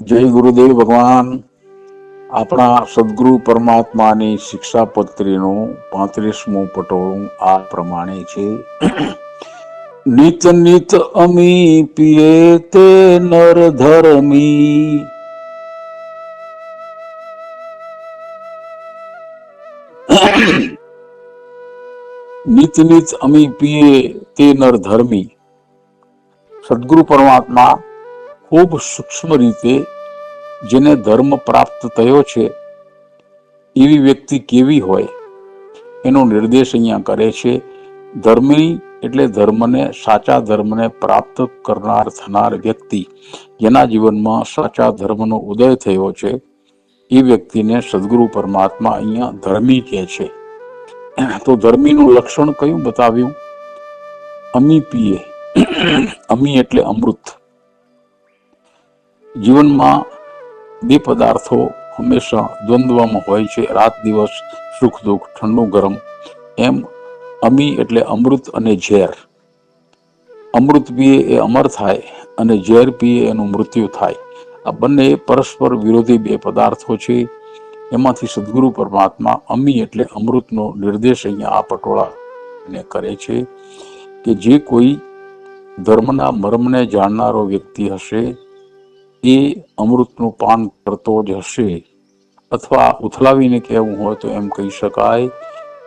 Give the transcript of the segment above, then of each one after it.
જય ગુરુદેવ ભગવાન. આપણા સદગુરુ પરમાત્માની શિક્ષા પત્રીનું પાંત્રીસમું પટોળું આ પ્રમાણે છે. નિત નિત અમી પીએ તે નર ધર્મી. નિત નિત અમી પીએ તે નર ધર્મી. સદગુરુ પરમાત્મા ખૂબ સૂક્ષ્મ રીતે જેને ધર્મ પ્રાપ્ત થયો છે, એવી વ્યક્તિ કેવી હોય, એનો નિર્દેશ અહીંયા કરે છે. ધર્મી એટલે ધર્મને, સાચા ધર્મને પ્રાપ્ત કરનાર, થનાર વ્યક્તિ. જેના જીવનમાં સાચા ધર્મનો ઉદય થયો છે, એ વ્યક્તિને સદગુરુ પરમાત્મા અહીંયા ધર્મી કહે છે. તો ધર્મીનું લક્ષણ કયું બતાવ્યું? અમી પીએ. અમી એટલે અમૃત. જીવનમાં બે પદાર્થો હંમેશા દ્વંદ્વમાં હોય છે. રાત દિવસ સુખ દુઃખ ઠંડુ ગરમ. એમ અમી એટલે અમૃત અને ઝેર. અમૃત પીએ એ અમર થાય અને ઝેર પીએ એનું મૃત્યુ થાય. આ બંને પરસ્પર વિરોધી બે પદાર્થો છે. એમાંથી સદગુરુ પરમાત્મા અમી એટલે અમૃતનો નિર્દેશ અહીંયા આ પટોળા ને કરે છે કે જે કોઈ ધર્મના મર્મને જાણનારો વ્યક્તિ હશે એ અમૃતનું પાન કરતો જ હશે. અથવા ઉથલાવીને કહેવું હોય તો એમ કહી શકાય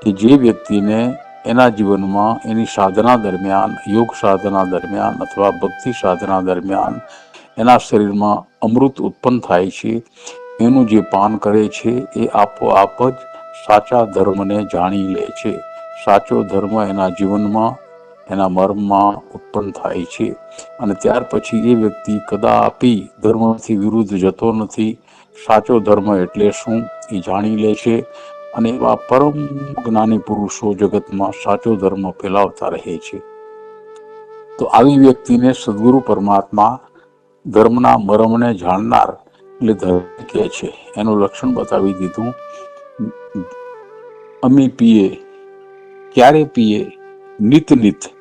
કે જે વ્યક્તિને એના જીવનમાં એની સાધના દરમિયાન, યોગ સાધના દરમિયાન અથવા ભક્તિ સાધના દરમિયાન એના શરીરમાં અમૃત ઉત્પન્ન થાય છે, એનું જે પાન કરે છે એ આપોઆપ જ સાચા ધર્મને જાણી લે છે. સાચો ધર્મ એના જીવનમાં એના મર્મમાં ઉત્પન્ન થાય છે. અને ત્યાર પછી એ વ્યક્તિ કદાપી ધર્મથી વિરુદ્ધ જતો નથી. સાચો ધર્મ એટલે શું એ જાણી લે છે. અને એવા પરમ જ્ઞાની પુરુષો જગતમાં સાચો ધર્મ ફેલાવતા રહે છે. તો આવી વ્યક્તિને સદગુરુ પરમાત્મા ધર્મના મરમને જાણનાર એટલે ધર્મ કહે છે. એનું લક્ષણ બતાવી દીધું. અમી પીએ, ક્યારે પીએ? નિત નિત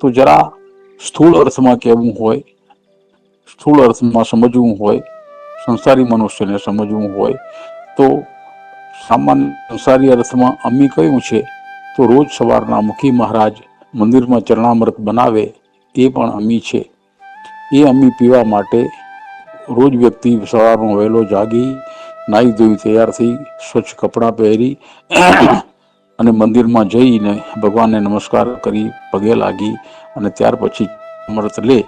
તો જરા સ્થૂળ અર્થમાં કહેવું હોય, સ્થૂળ અર્થમાં સમજવું હોય, સંસારી મનુષ્યને સમજવું હોય, તો સામાન્ય સંસારી અર્થમાં અમી કહ્યું છે, તો રોજ સવારના મુખી મહારાજ મંદિરમાં ચરણામૃત બનાવે, એ પણ અમી છે. એ અમી પીવા માટે રોજ વ્યક્તિ સવારનો વહેલો જાગી, નાહી ધોઈ તૈયાર થઈ, સ્વચ્છ કપડાં પહેરી અને મંદિરમાં જઈને ભગવાનને નમસ્કાર કરી પગે લાગી અને ત્યાર પછી અમૃત લે.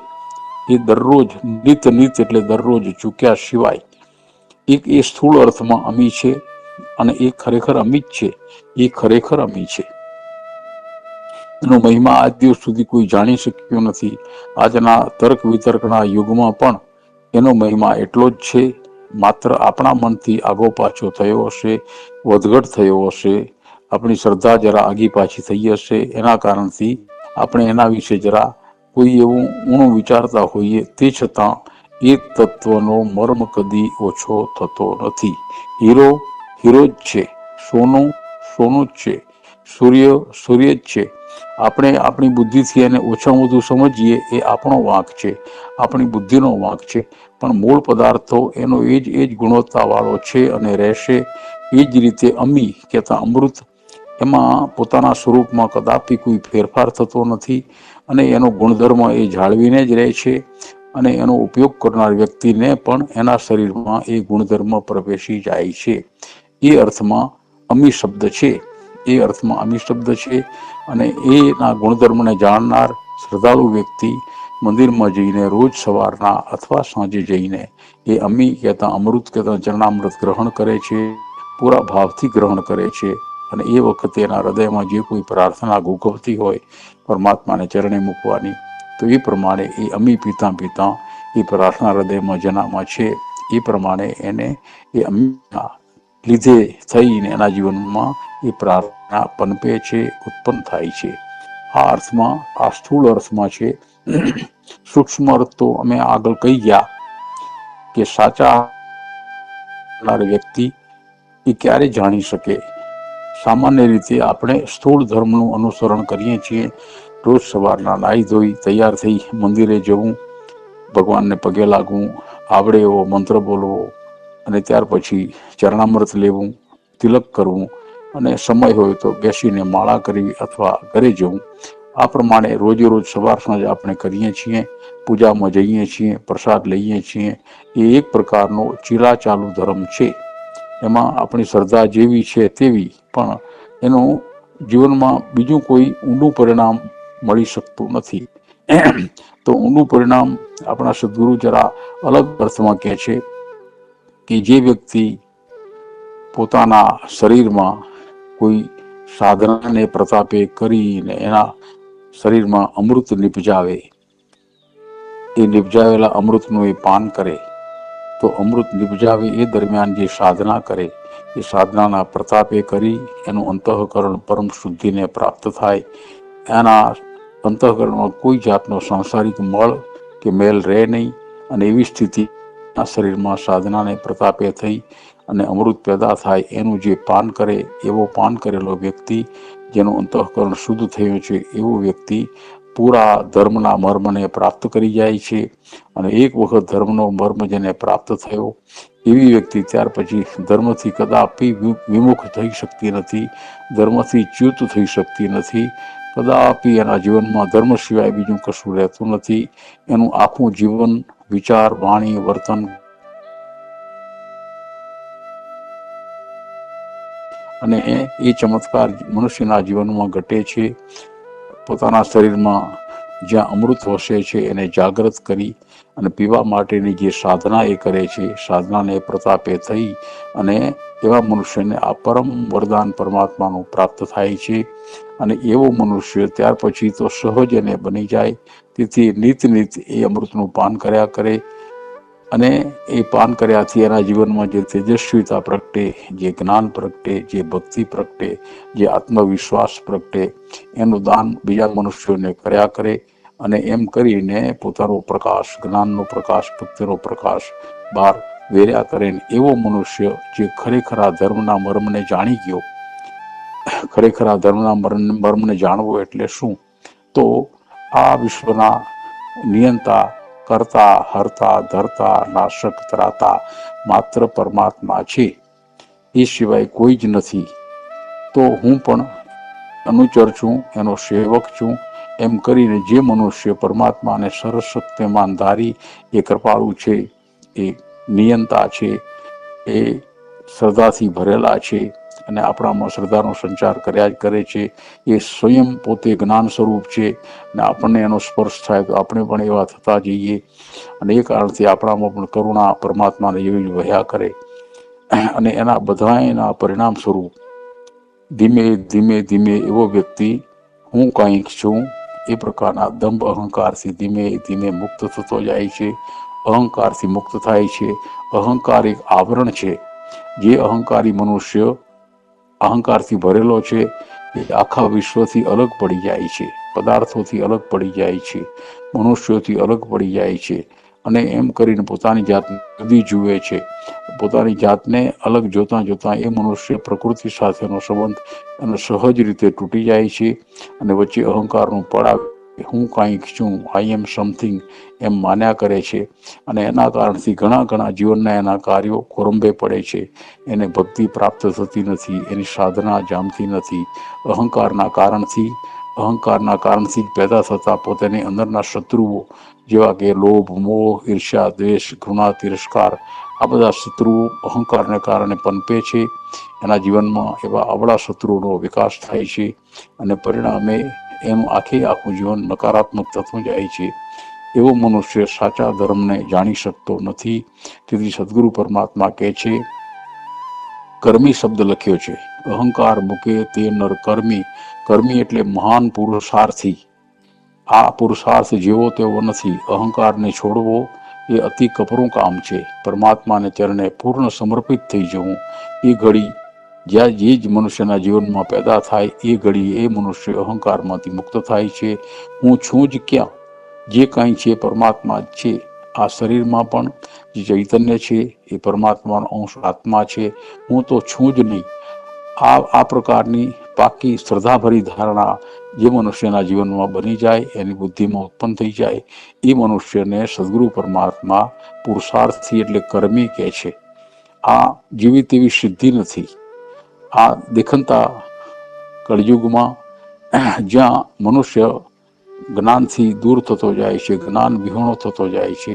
એ દરરોજ નિત નિત એટલે દરરોજ ચૂક્યા સિવાય. એક એ સ્થૂળ અર્થમાં અમી છે અને એ ખરેખર અમી જ છે. એ ખરેખર અમી છે. એનો મહિમા આજ દિવસ સુધી કોઈ જાણી શક્યો નથી. આજના તર્ક વિતર્કના યુગમાં પણ એનો મહિમા એટલો જ છે. માત્ર આપણા મનથી આગો પાછો થયો હશે, વધઘટ થયો હશે આપણી શ્રદ્ધા જરા આગી પાછી થઈ હશે. એના કારણથી આપણે એના વિશે જરા કોઈ એવું ઊણું વિચારતા હોઈએ તે છતાં એ તત્વનો મર્મ કદી ઓછો થતો નથી. હીરો હીરો જ છે, સોનું સોનું જ છે, સૂર્ય સૂર્ય જ છે. આપણે આપણી બુદ્ધિથી એને ઓછામાં વધુ સમજીએ એ આપણો વાંક છે, આપણી બુદ્ધિનો વાંક છે. પણ મૂળ પદાર્થો એનો એ જ એ જ ગુણવત્તાવાળો છે અને રહેશે. એ જ રીતે અમી કહેતા અમૃત એમાં પોતાના સ્વરૂપમાં કદાપી કોઈ ફેરફાર થતો નથી અને એનો ગુણધર્મ એ જાળવીને જ રહે છે અને એનો ઉપયોગ કરનાર વ્યક્તિને પણ એના શરીરમાં એ ગુણધર્મ પ્રવેશી જાય છે. એ અર્થમાં અમી શબ્દ છે. એ અર્થમાં અમી શબ્દ છે અને એના ગુણધર્મને જાણનાર શ્રદ્ધાળુ વ્યક્તિ મંદિરમાં જઈને રોજ સવારના અથવા સાંજે જઈને એ અમી કહેતા અમૃત કહેતા ચરણામૃત ગ્રહણ કરે છે, પૂરા ભાવથી ગ્રહણ કરે છે. અને એ વખતે એના હૃદયમાં જે કોઈ પ્રાર્થના ગુગવતી હોય, પરમાત્માને ચરણે મૂકવાની, તો એ પ્રમાણે એ અમી પીતા પીતા એ પ્રાર્થના હૃદયમાં જેનામાં છે. એ પ્રમાણે એને એ અમીના લીધે થઈને એના જીવનમાં એ પ્રાર્થના પનપે છે, ઉત્પન્ન થાય છે. આ અર્થમાં, આ સ્થૂળ અર્થમાં છે, સૂક્ષ્મ અર્થ તો અમે આગળ કહી ગયા કે સાચા વ્યક્તિ એ ક્યારે જાણી શકે? સામાન્ય રીતે આપણે સ્થૂળ ધર્મનું અનુસરણ કરીએ છીએ. રોજ સવારના નાહી ધોઈ તૈયાર થઈ મંદિરે જવું, ભગવાનને પગે લાગવું આવડે એવો મંત્ર બોલવો અને ત્યાર પછી ચરણામૃત લેવું, તિલક કરવું અને સમય હોય તો બેસીને માળા કરવી અથવા ઘરે જવું. આ પ્રમાણે રોજે રોજ સવાર સાંજ આપણે કરીએ છીએ. પૂજામાં જઈએ છીએ, પ્રસાદ લઈએ છીએ. એ એક પ્રકારનો ચિરાચાલુ ધર્મ છે. એમાં આપણી શ્રદ્ધા જેવી છે તેવી પણ એનું જીવનમાં બીજું કોઈ ઊંડું પરિણામ મળી શકતું નથી. તો ઊંડું પરિણામ આપણા સદગુરુ જરા અલગ અર્થમાં કહે છે કે જે વ્યક્તિ પોતાના શરીરમાં કોઈ સાધનાને પ્રતાપે કરીને એના શરીરમાં અમૃત નિપજાવે, એ નિપજાવેલા અમૃતનું એ પાન કરે, તો અમૃત નિપજાવે એ દરમિયાન જે સાધના કરે એ સાધનાના પ્રતાપે કરી એનું અંતઃકરણ પરમ શુદ્ધિને પ્રાપ્ત થાય. એના અંતઃકરણમાં કોઈ જાતનો સાંસારિક મળ કે મેલ રહે નહીં અને એવી સ્થિતિ આ શરીરમાં સાધનાને પ્રતાપે થઈ અને અમૃત પેદા થાય એનું જે પાન કરે એવો પાન કરેલો વ્યક્તિ, જેનું અંતઃકરણ શુદ્ધ થયું છે, એવો વ્યક્તિ પૂરા ધર્મના મર્મને પ્રાપ્ત કરી જાય છે અને એક વખત ધર્મનો મર્મ જેને પ્રાપ્ત થયો, એવી વ્યક્તિ ત્યાર પછી ધર્મથી કદાપી વિમુખ થઈ શકતી નથી, ધર્મથી ચ્યુત થઈ શકતી નથી, કદાપી એના જીવનમાં ધર્મ સિવાય બીજું કશું રહેતું નથી, એનું આખું જીવન, વિચાર, વાણી, વર્તન અને એ ચમત્કાર મનુષ્યના જીવનમાં ઘટે છે. પોતાના શરીરમાં જ્યાં અમૃત વસે છે એને જાગૃત કરી અને પીવા માટેની જે સાધના એ કરે છે, સાધનાને પ્રતાપે થઈ અને એવા મનુષ્યને આ પરમ વરદાન પરમાત્માનું પ્રાપ્ત થાય છે. અને એવો મનુષ્ય ત્યાર પછી તો સહજ એને બની જાય. તેથી નિત નિત એ અમૃતનું પાન કર્યા કરે. અને એ પાન કર્યાથી એના જીવનમાં જે તેજસ્વીતા પ્રગટે, જે જ્ઞાન પ્રગટે, જે ભક્તિ પ્રગટે, જે આત્મવિશ્વાસ પ્રગટે, એનું દાન બીજા મનુષ્યોને કર્યા કરે અને એમ કરીને પોતાનો પ્રકાશ, જ્ઞાનનો પ્રકાશ, ભક્તિનો પ્રકાશ બહાર વેર્યા કરે એવો મનુષ્ય જે ખરેખર આ ધર્મના મર્મને જાણી ગયો. ખરેખર આ ધર્મના મર્મને જાણવો એટલે શું? તો આ વિશ્વના નિયંતા કરતા, હરતા, ધરતા, નાશક, ધરાતા માત્ર પરમાત્મા છે. એ સિવાય કોઈ જ નથી. તો હું પણ અનુચર છું, એનો સેવક છું, એમ કરીને જે મનુષ્ય પરમાત્માને સરસ સત્યમાન ધારી એ કૃપાળુ છે, એ નિયંતા છે, એ શ્રદ્ધાથી ભરેલા છે અને આપણામાં શ્રદ્ધાનો સંચાર કર્યા જ કરે છે. એ સ્વયં પોતે જ્ઞાન સ્વરૂપ છે અને આપણને એનો સ્પર્શ થાય તો આપણે પણ એવા થતા જઈએ. અને એ કારણથી આપણામાં પણ કરુણા પરમાત્માને એવી જ વહ્યા કરે. અને એના બધા એના પરિણામ સ્વરૂપ ધીમે ધીમે ધીમે એવો વ્યક્તિ હું કંઈક છું એ પ્રકારના દંભ અહંકારથી ધીમે ધીમે મુક્ત થતો જાય છે. અહંકારથી મુક્ત થાય છે. અહંકાર એક આવરણ છે. જે અહંકારી મનુષ્ય અહંકારથી ભરેલો છે, એ આખા વિશ્વથી અલગ પડી જાય છે, પદાર્થોથી અલગ પડી જાય છે, મનુષ્યોથી અલગ પડી જાય છે અને એમ કરીને પોતાની જાત જુદી જુએ છે. પોતાની જાતને અલગ જોતાં જોતાં એ મનુષ્ય પ્રકૃતિ સાથેનો સંબંધ અને સહજ રીતે તૂટી જાય છે અને વચ્ચે અહંકારનું પડાવ હું કાંઈક છું આઈ એમ સમથિંગ એમ માન્યા કરે છે અને એના કારણથી ઘણા ઘણા જીવનના એના કાર્યો કોરંબે પડે છે. એને ભક્તિ પ્રાપ્ત થતી નથી, એની સાધના જામતી નથી. અહંકારના કારણથી અહંકારના કારણથી જ પેદા થતા પોતાની અંદરના શત્રુઓ જેવા કે લોભ, મોહ, ઈર્ષ્યા, દ્વેષ, ઘૃણા, તિરસ્કાર, આ બધા શત્રુઓ અહંકારને કારણે પનપે છે. એના જીવનમાં એવા અવળા શત્રુઓનો વિકાસ થાય છે અને પરિણામે એનું આખે આખું જીવન નકારાત્મક થતું જાય છે. એવો મનુષ્ય સાચા ધર્મને જાણી શકતો નથી. તેથી સદગુરુ પરમાત્મા કહે છે, કર્મી શબ્દ લખ્યો છે. અહંકાર મૂકે તે નર કર્મી. કર્મી એટલે મહાન પુરુષાર્થી. આ પુરુષાર્થ જેવો તેવો નથી. અહંકારને છોડવો એ અતિ કપરું કામ છે. પરમાત્માને ચરણે પૂર્ણ સમર્પિત થઈ જવું એ ઘડી જ્યાં જે જ મનુષ્યના જીવનમાં પેદા થાય, એ ઘડી એ મનુષ્ય અહંકારમાંથી મુક્ત થાય છે. હું છું જ ક્યાં? જે કાંઈ છે પરમાત્મા જ છે. આ શરીરમાં પણ જે ચૈતન્ય છે, એ પરમાત્માનો અંશ આત્મા છે. હું તો છું જ નહીં. આ આ પ્રકારની પાકી શ્રદ્ધાભરી ધારણા જે મનુષ્યના જીવનમાં બની જાય, એની બુદ્ધિમાં ઉત્પન્ન થઈ જાય, એ મનુષ્યને સદગુરુ પરમાત્મા પુરુષાર્થી એટલે કર્મી કહે છે. આ જીવી તેવી સિદ્ધિ નથી. આ દેખનતા કળયુગમાં જ્યાં મનુષ્ય જ્ઞાનથી દૂર થતો જાય છે, જ્ઞાન વિહોણો થતો જાય છે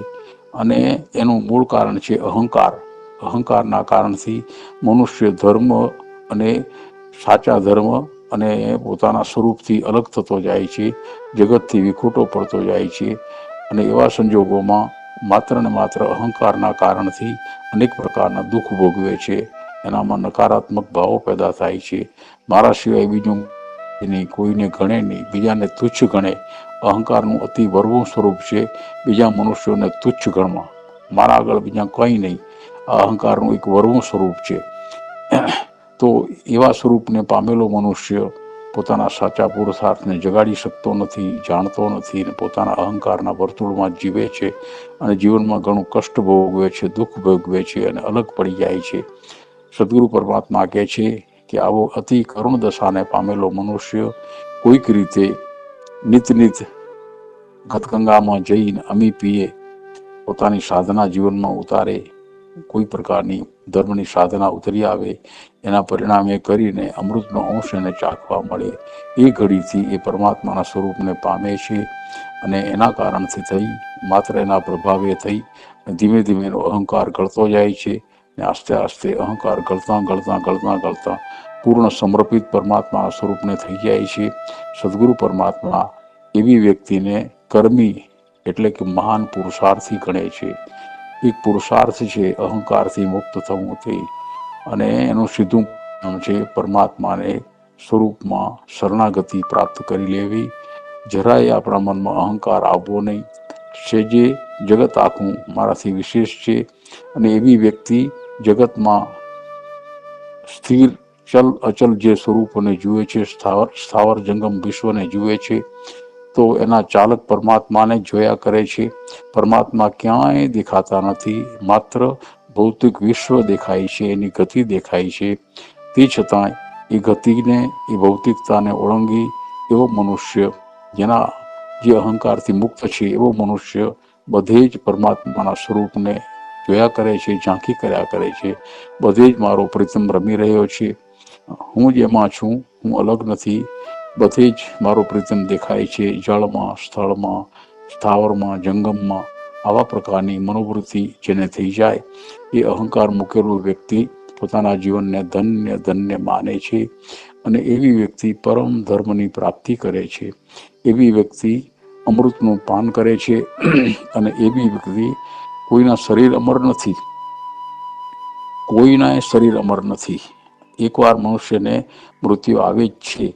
અને એનું મૂળ કારણ છે અહંકાર. અહંકારના કારણથી મનુષ્ય ધર્મ અને સાચા ધર્મ અને પોતાના સ્વરૂપથી અલગ થતો જાય છે, જગતથી વિખૂટો પડતો જાય છે અને એવા સંજોગોમાં માત્ર ને માત્ર અહંકારના કારણથી અનેક પ્રકારના દુઃખ ભોગવે છે. એનામાં નકારાત્મક ભાવો પેદા થાય છે. મારા સિવાય બીજું નહીં, કોઈને ગણે નહીં, બીજાને તુચ્છ ગણે. અહંકારનું અતિ વરવું સ્વરૂપ છે, બીજા મનુષ્યોને તુચ્છ ગણવા. મારા આગળ બીજા કંઈ નહીં, આ અહંકારનું એક વરવું સ્વરૂપ છે. તો એવા સ્વરૂપને પામેલો મનુષ્ય પોતાના સાચા પુરુષાર્થને જગાડી શકતો નથી, જાણતો નથી અને પોતાના અહંકારના વર્તુળમાં જીવે છે અને જીવનમાં ઘણું કષ્ટ ભોગવે છે, દુઃખ ભોગવે છે અને અલગ પડી જાય છે. સદગુરુ પરમાત્મા કહે છે કે આવો અતિ કરુણ દશાને પામેલો મનુષ્ય કોઈક રીતે નિત નિત ગતગંગામાં જઈને અમી પીએ, પોતાની સાધના જીવનમાં ઉતારે, કોઈ પ્રકારની ધર્મની સાધના ઉતરી આવે, એના પરિણામે કરીને અમૃતનો અંશ એને ચાખવા મળે, એ ઘડીથી એ પરમાત્માના સ્વરૂપને પામે છે અને એના કારણથી થઈ, માત્ર એના પ્રભાવે થઈ ધીમે ધીમે એનો અહંકાર ઘડતો જાય છે. ને આસ્તે આસ્તે અહંકાર ગળતા ગળતા ગળતા ગળતા પૂર્ણ સમર્પિત પરમાત્મા સ્વરૂપને થઈ જાય છે. સદગુરુ પરમાત્મા એવી વ્યક્તિને કર્મી એટલે કે મહાન પુરુષાર્થી ગણે છે. એક પુરુષાર્થ છે, અહંકારથી મુક્ત થવું તે. અને એનું સીધું છે પરમાત્માને સ્વરૂપમાં શરણાગતિ પ્રાપ્ત કરી લેવી. જરાય આપણા મનમાં અહંકાર આવવો નહીં. છે જે જગત આખું મારાથી વિશેષ છે. અને એવી વ્યક્તિ જગતમાં સ્થિર, ચલ, અચલ જે સ્વરૂપોને જુએ છે, સ્થાવર સ્થાવર જંગમ વિશ્વને જુએ છે, તો એના ચાલક પરમાત્માને જોયા કરે છે. પરમાત્મા ક્યાંય દેખાતા નથી, માત્ર ભૌતિક વિશ્વ દેખાય છે, એની ગતિ દેખાય છે. તે છતાંય એ ગતિને, એ ભૌતિકતાને ઓળંગી એવો મનુષ્ય, જેના જે અહંકારથી મુક્ત છે, એવો મનુષ્ય બધે જ પરમાત્માના સ્વરૂપને જોયા કરે છે, ઝાંખી કર્યા કરે છે. બધે જ મારો પ્રીતમ રમી રહ્યો છે. હું જેમાં છું, હું અલગ નથી. બધે જ મારો પ્રીતમ દેખાય છે, જળમાં, સ્થળમાં, સ્થાવરમાં, જંગમમાં, આવા પ્રકારની મનોવૃત્તિ જેને થઈ જાય. એ અહંકાર મૂકેલું વ્યક્તિ પોતાના જીવનને ધન્ય ધન્ય માને છે અને એવી વ્યક્તિ પરમ ધર્મની પ્રાપ્તિ કરે છે. એવી વ્યક્તિ અમૃતનું પાન કરે છે અને એવી વ્યક્તિ કોઈના શરીર અમર નથી. કોઈના શરીર અમર નથી. એકવાર મનુષ્યને મૃત્યુ આવે જ છે.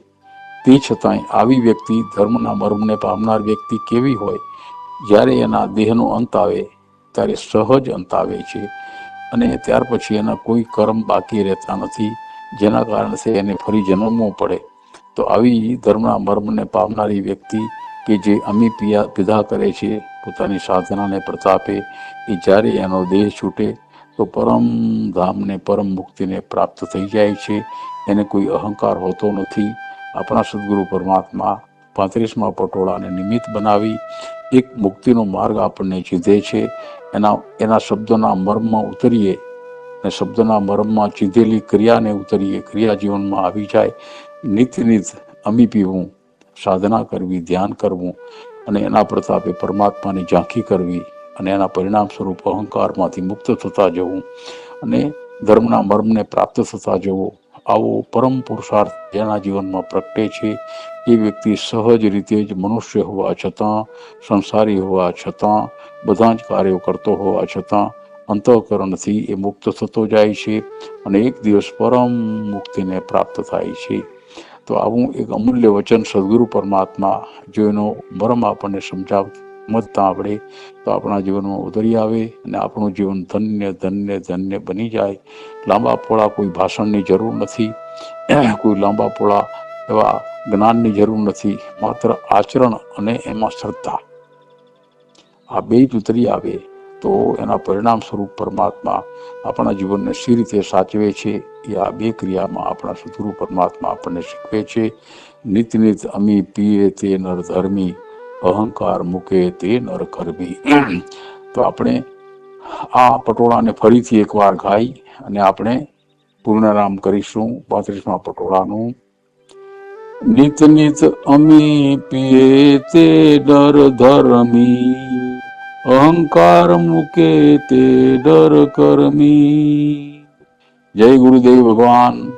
તે છતાંય આવી વ્યક્તિ ધર્મના મર્મને પામનાર વ્યક્તિ કેવી હોય? જ્યારે એના દેહનો અંત આવે, ત્યારે સહજ અંત આવે છે અને ત્યાર પછી એના કોઈ કર્મ બાકી રહેતા નથી, જેના કારણે એને ફરી જન્મવો પડે. તો આવી ધર્મના મર્મને પામનારી વ્યક્તિ કે જે અમી પિયા, પીધા કરે છે પોતાની સાધનાને પ્રતાપે એ જ્યારે એનો દેહ છૂટે તો પરમ ધામને પરમ મુક્તિને પ્રાપ્ત થઈ જાય છે. એને કોઈ અહંકાર હોતો નથી. આપણા સદગુરુ પરમાત્મા પાંત્રીસમાં પટોળાને નિમિત્ત બનાવી એક મુક્તિનો માર્ગ આપણને ચીધે છે. એના એના શબ્દોના મર્મમાં ઉતરીએ અને શબ્દના મર્મમાં ચીધેલી ક્રિયાને ઉતરીએ ક્રિયા જીવનમાં આવી જાય. નિત્ય નિત અમી પીવું સાધના કરવી, ધ્યાન કરવું અને એના પ્રતાપે પરમાત્માની ઝાંખી કરવી અને એના પરિણામ સ્વરૂપ અહંકારમાંથી મુક્ત થતા જવું અને ધર્મના મર્મને પ્રાપ્ત થતા જવું. આવો પરમ પુરુષાર્થ જેના જીવનમાં પ્રગટે છે, એ વ્યક્તિ સહજ રીતે જ મનુષ્ય હોવા છતાં, સંસારી હોવા છતાં, બધા જ કાર્યો કરતો હોવા છતાં, અંતઃકરણથી એ મુક્ત થતો જાય છે અને એક દિવસ પરમ મુક્તિને પ્રાપ્ત થાય છે. તો આવું એક અમૂલ્ય વચન સદગુરુ પરમાત્મા જો એનો મરમ આપણને સમજાવ મતતા આવડે, તો આપણા જીવનમાં ઉતરી આવે અને આપણું જીવન ધન્ય ધન્ય ધન્ય બની જાય. લાંબા પોળા કોઈ ભાષણની જરૂર નથી, કોઈ લાંબા પોળા એવા જ્ઞાનની જરૂર નથી, માત્ર આચરણ અને એમાં શ્રદ્ધા. આ બે જ ઉતરી આવે. તો એના પરિણામ સ્વરૂપ પરમાત્મા આપણા જીવનને સી રીતે સાચવે છે, એ આ બે ક્રિયામાં આપણા સદગુરુ પરમાત્મા આપણને શીખવે છે. નિત નિત અમી પીએ તે નર ધર્મી, અહંકાર મૂકે તે નર કર્મી. તો આપણે આ પટોળાને ફરીથી એકવાર ગાઈ અને આપણે પૂર્ણરામ કરીશું પાંત્રીસમાં પટોળાનું. નિત નિત અમી પીએ તે નર ધર્મી અહંકાર મૂકે તે ડર કરમી. જય ગુરુદેવ ભગવાન.